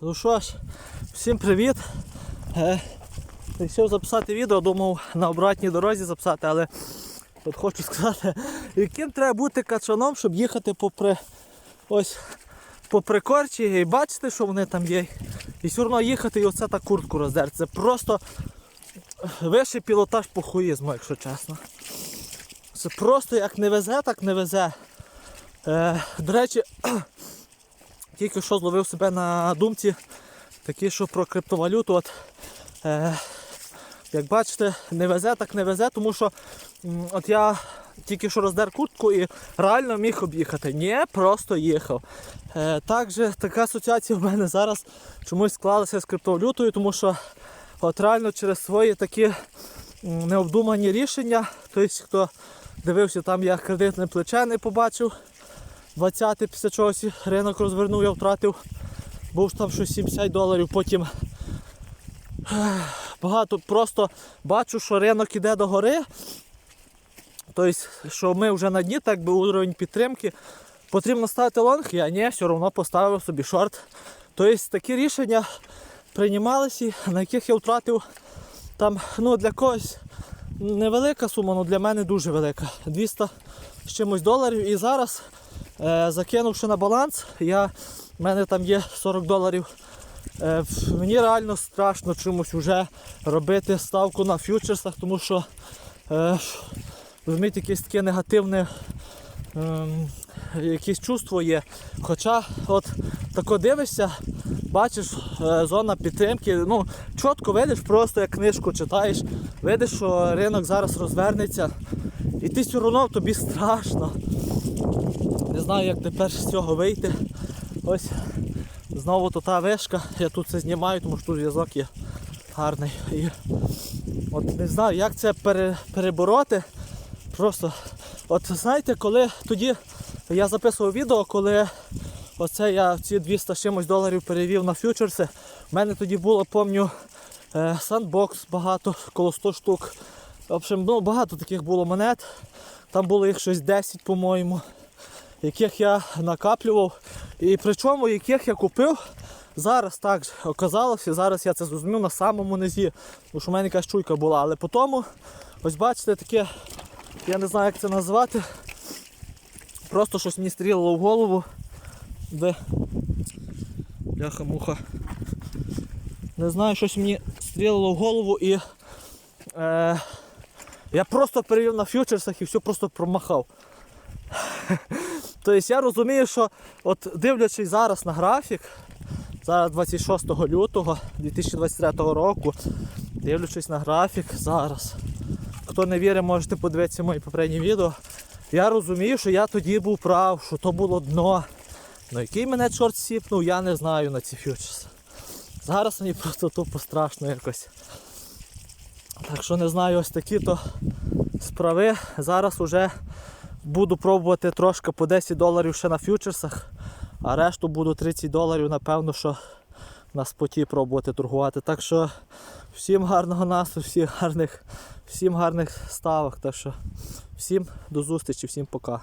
Ну що ж, всім привіт. Е, записати відео, думав на обратній дорозі записати, але от хочу сказати, яким треба бути качаном, щоб їхати попри ось попри корчі і бачити, що вони там є. І все одно їхати і оце так куртку роздерти. Це просто вищий пілотаж похуїзму, якщо чесно. Це просто як не везе, так не везе. Е, до речі, тільки що зловив себе на думці, такі, що про криптовалюту. От, е, як бачите, не везе, так не везе, тому що от я тільки що роздер куртку і реально міг об'їхати. Ні, просто їхав. Е, також така асоціація в мене зараз чомусь склалася з криптовалютою, тому що от реально через свої такі необдумані рішення, тобто хто дивився, там я кредитне плече не побачив. 20 після чогось ринок розвернув, я втратив. Був там щось 70 доларів, потім багато просто бачу, що ринок іде до гори. Тобто, що ми вже на дні, так би уровень підтримки. Потрібно ставити лонг, я ні, все одно поставив собі шорт. Тобто такі рішення приймалися, на яких я втратив там, ну для когось невелика сума, але для мене дуже велика. 200 з чимось доларів. І зараз, закинувши на баланс, я, в мене там є 40 доларів. Е, мені реально страшно чомусь вже робити ставку на фьючерсах, тому що е, розумієте, якесь таке негативне ем, якесь чувство є. Хоча от тако дивишся, бачиш е, зона підтримки, ну чітко видиш, просто як книжку читаєш, видиш, що ринок зараз розвернеться, і ти все одно тобі страшно. Не знаю, як тепер з цього вийти. Ось знову то та вишка, я тут це знімаю, тому що тут зв'язок є гарний. І от не знаю, як це пере, перебороти. Просто, от знаєте, коли тоді я записував відео, коли оце я ці 200 чимось доларів перевів на фьючерси, в мене тоді було, пам'ятаю, е, сандбокс багато, коло 100 штук. В общем, ну, багато таких було монет. Там було їх щось 10, по-моєму, яких я накаплював. І причому яких я купив. Зараз так оказалося, зараз я це зрозумів на самому низі, тому що в мене якась чуйка була. Але по тому, ось бачите, таке, я не знаю, як це назвати. Просто щось мені стрілило в голову. Де? Бляха-муха. Не знаю, щось мені стрілило в голову і е, я просто перевів на фьючерсах і все просто промахав. Тобто я розумію, що от дивлячись зараз на графік, зараз 26 лютого 2023 року, дивлячись на графік зараз. Хто не вірить, можете подивитися мої попередні відео. Я розумію, що я тоді був прав, що то було дно. Ну який мене чорт сіпнув, я не знаю на ці фьючерси. Зараз мені просто тупо страшно якось. Так що не знаю, ось такі то справи. Зараз уже буду пробувати трошки по 10 доларів ще на фьючерсах, а решту буду 30 доларів, напевно, що на споті пробувати торгувати. Так що всім гарного настрою, всім гарних, всім гарних ставок. Так що всім до зустрічі, всім пока.